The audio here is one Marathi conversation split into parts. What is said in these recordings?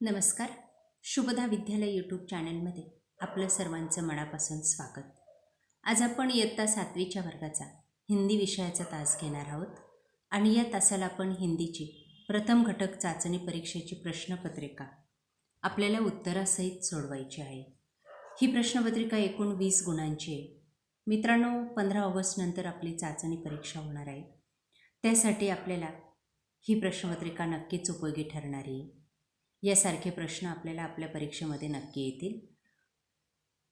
नमस्कार. शुभदा विद्यालय यूट्यूब चॅनलमध्ये आपलं सर्वांचं मनापासून स्वागत. आज आपण इयत्ता सातवीच्या वर्गाचा हिंदी विषयाचा तास घेणार आहोत आणि या तासाला आपण हिंदीची प्रथम घटक चाचणी परीक्षेची प्रश्नपत्रिका आपल्याला उत्तरासहित सोडवायची आहे. ही प्रश्नपत्रिका एकूण वीस गुणांची आहे. मित्रांनो पंधरा ऑगस्टनंतर आपली चाचणी परीक्षा होणार आहे. त्यासाठी आपल्याला ही प्रश्नपत्रिका नक्कीच उपयोगी ठरणारी आहे. यासारखे प्रश्न आपल्याला आपल्या परीक्षेमध्ये नक्की येतील.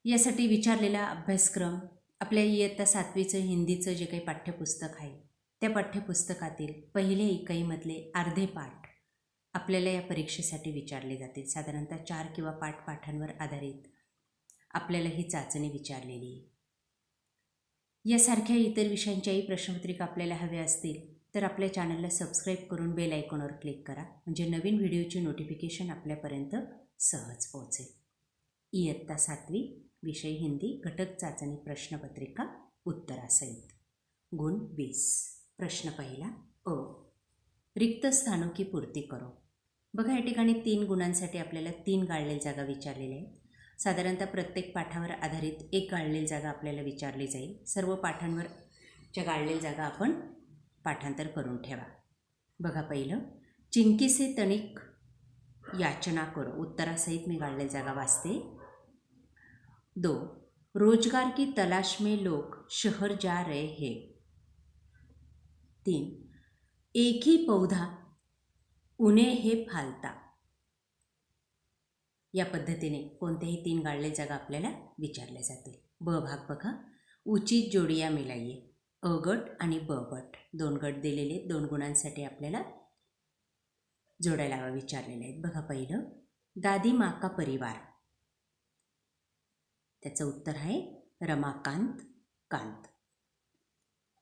यासाठी विचारलेला अभ्यासक्रम आपल्या इयत्ता सातवीचं हिंदीचं जे काही पाठ्यपुस्तक आहे त्या पाठ्यपुस्तकातील पहिले इकाईमधले अर्धे पाठ आपल्याला या परीक्षेसाठी विचारले जातील. साधारणतः चार किंवा पाठ पाठांवर आधारित आपल्याला ही चाचणी विचारलेली आहे. यासारख्या इतर विषयांच्याही प्रश्नपत्रिका आपल्याला हव्या असतील तर आपल्या चॅनलला सबस्क्राईब करून बेल आयकॉनवर क्लिक करा म्हणजे नवीन व्हिडिओची नोटिफिकेशन आपल्यापर्यंत सहज पोहोचेल. इयत्ता सातवी विषय हिंदी घटक चाचणी प्रश्नपत्रिका उत्तरासहित. गुण वीस. प्रश्न पहिला अ. रिक्त स्थानों की पूर्ती करो. बघा या ठिकाणी तीन गुणांसाठी आपल्याला तीन गाळलेल्या जागा विचारलेल्या आहेत साधारणतः प्रत्येक पाठावर आधारित एक गाळलेली जागा आपल्याला विचारली जाईल. सर्व पाठांवर ज्या गाळलेल्या जागा आपण पाठांतर करून ठेवा. बघा पहिलं चिंकीसे तणिक तनिक याचना करो. उत्तरासहित मी गाळलेली जागा वाचते. दो रोजगार की तलाश में लोग शहर जा रहे हैं. तीन एक ही पौधा उन्हें हे फालता. या पद्धतीने कोणत्याही तीन गाळले जागा आपल्याला विचारल्या जातील. ब भाग बघा. उचित जोडिया मिलाइये अ गट आणि ब गट दोन गट दिलेले दोन गुणांसाठी आपल्याला जोड्या लावा विचारलेले आहेत. बघा पहिलं दादी माका परिवार. त्याचं उत्तर आहे रमाकांत कांत.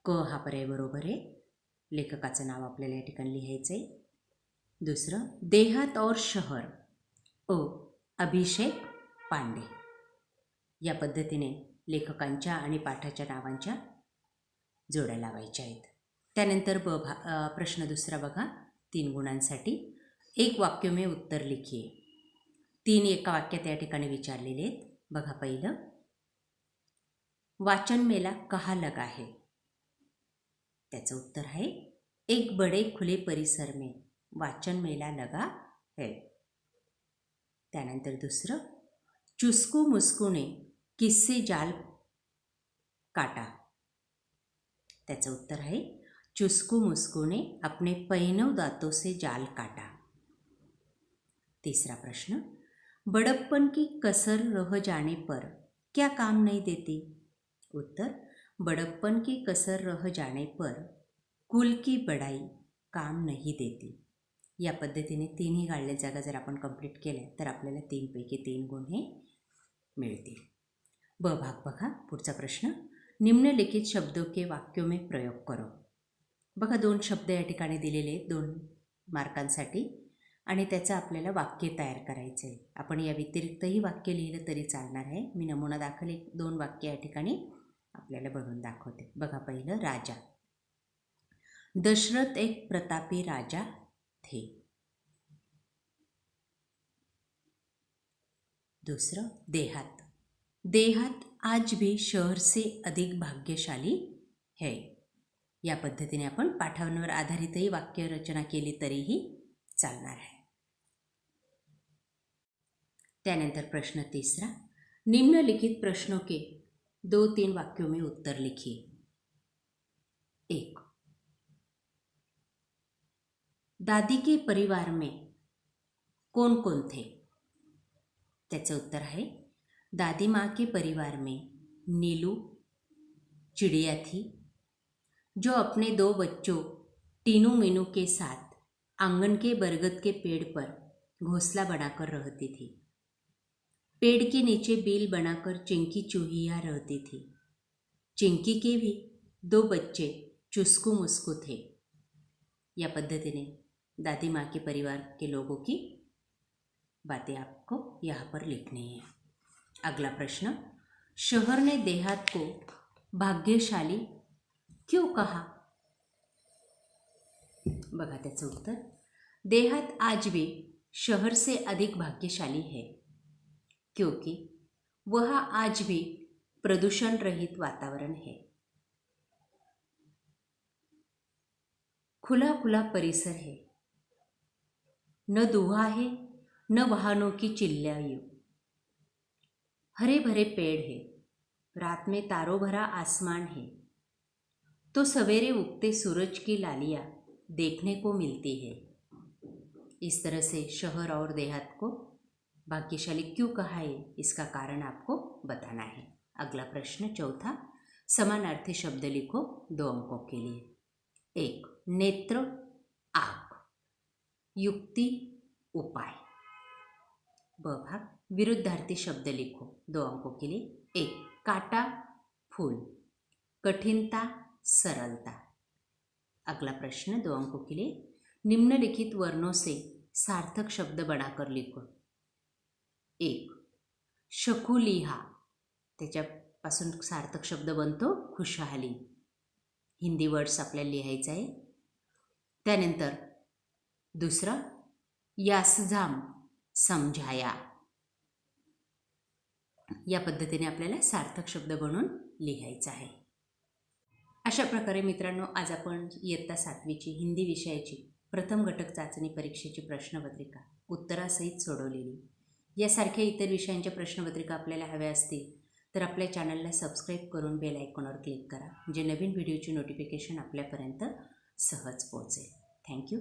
क हा पर्याय बरोबर आहे. लेखकाचं नाव आपल्याला या ठिकाणी लिहायचं आहे दुसरं देहात और शहर. अ अभिषेक पांडे. या पद्धतीने लेखकांच्या आणि पाठाच्या नावांच्या जोड्या लावायच्या आहेत. त्यानंतर ब भा प्रश्न दुसरा बघा. तीन गुणांसाठी. एक वाक्य में उत्तर लिखिये तीन एका वाक्यात या ठिकाणी विचारलेले आहेत. बघा पहिलं. वाचन मेला कहा लगा है? त्याचं उत्तर आहे एक बडे खुले परिसर में वाचन मेला लगा है. त्यानंतर दुसरं चुस्कू मुस्कूने किस्से जाल काटा. त्याचं उत्तर आहे चुस्कू मुस्कूने अपने पैनव दांतों से जाल काटा. तीसरा प्रश्न बड़प्पन की कसर रह जाने पर क्या काम नहीं देती? उत्तर बड़प्पन की कसर रह जाने पर कुल की बड़ाई काम नहीं देती. या पद्धतीने तीनही गाळल्या जागा जर आपण कंप्लीट केल्या तर आपल्याला तीनपैकी तीन गुण हे मिळतील. ब भाग बघा पुढचा प्रश्न निम्नलिखित शब्दों के वाक्यों में प्रयोग करो। बघा दोन शब्द या ठिकाणी दिलेले दोन मार्कांसाठी आणि त्याचं आपल्याला वाक्य तयार करायचं आहे आपण या व्यतिरिक्तही वाक्य लिहिलं तरी चालणार आहे. मी नमुना दाखल एक दोन वाक्य या ठिकाणी आपल्याला बनवून दाखवते. बघा पहिलं राजा. दशरथ एक प्रतापी राजा थे. दुसरं देहात. देहात आज भी शहर से अधिक भाग्यशाली है. या पद्धतीने आपण पाठांवर आधारितही वाक्य रचना केली तरीही चालणार आहे. त्यानंतर प्रश्न तिसरा. निम्नलिखित प्रश्नों के दो तीन वाक्यों में उत्तर लिखिए. एक. दादी के परिवार में कौन कौन थे? त्याचं उत्तर आहे दादी माँ के परिवार में, नीलू चिड़िया थी जो अपने दो बच्चों, टीनू मीनू के साथ आँगन के बरगद के पेड़ पर घोंसला बनाकर रहती थी। पेड़ के नीचे बिल बनाकर चिंकी चूहिया रहती थी। चिंकी के भी दो बच्चे चुस्कू मुस्कू थे। या पद्धतीने दादी माँ के परिवार के लोगों की बातें आपको यहाँ पर लिखनी है। अगला प्रश्न. शहर ने देहात को भाग्यशाली क्यों कहा? बघा त्याचं उत्तर. देहात आज भी शहर से अधिक भाग्यशाली है. क्योंकि वह आज भी प्रदूषण रहित वातावरण है. खुला खुला परिसर है. न दुहा है न वाहनों की चिल्लायु हरे भरे पेड़ है, रात में तारों भरा आसमान है। तो सवेरे उगते सूरज की लालियाँ देखने को मिलती है। इस तरह से शहर और देहात को भाग्यशाली क्यों कहा है, इसका कारण आपको बताना है। अगला प्रश्न चौथा, समानार्थी शब्द लिखो दो अंकों के लिए। एक, नेत्र, आँख। युक्ति, उपाय। ब भाग. विरुद्धार्थी शब्द लिखो. दो अंकों के लिए. एक काटा फूल. कठिनता सरलता. अगला प्रश्न दो अंकों के लिए. निम्नलिखित वर्णों से सार्थक शब्द बनाकर लिखो. एक शकुलिहा. त्याच्यापासून सार्थक शब्द बनतो खुशहाली. हिंदी वर्ड्स आपल्याला लिहायचं आहे. त्यानंतर दुसरं यासझाम. समजाया या पद्धतीने आपल्याला सार्थक शब्द बनवून लिहायचं आहे. अशा प्रकारे मित्रांनो आज आपण इयत्ता सातवीची हिंदी विषयाची प्रथम घटक चाचणी परीक्षेची प्रश्नपत्रिका उत्तरासहित सोडवलेली. यासारख्या इतर विषयांच्या प्रश्नपत्रिका आपल्याला हव्या असतील तर आपल्या चॅनलला सबस्क्राईब करून बेल आयकॉनवर क्लिक करा म्हणजे नवीन व्हिडिओची नोटिफिकेशन आपल्यापर्यंत सहज पोहोचेल. थँक्यू.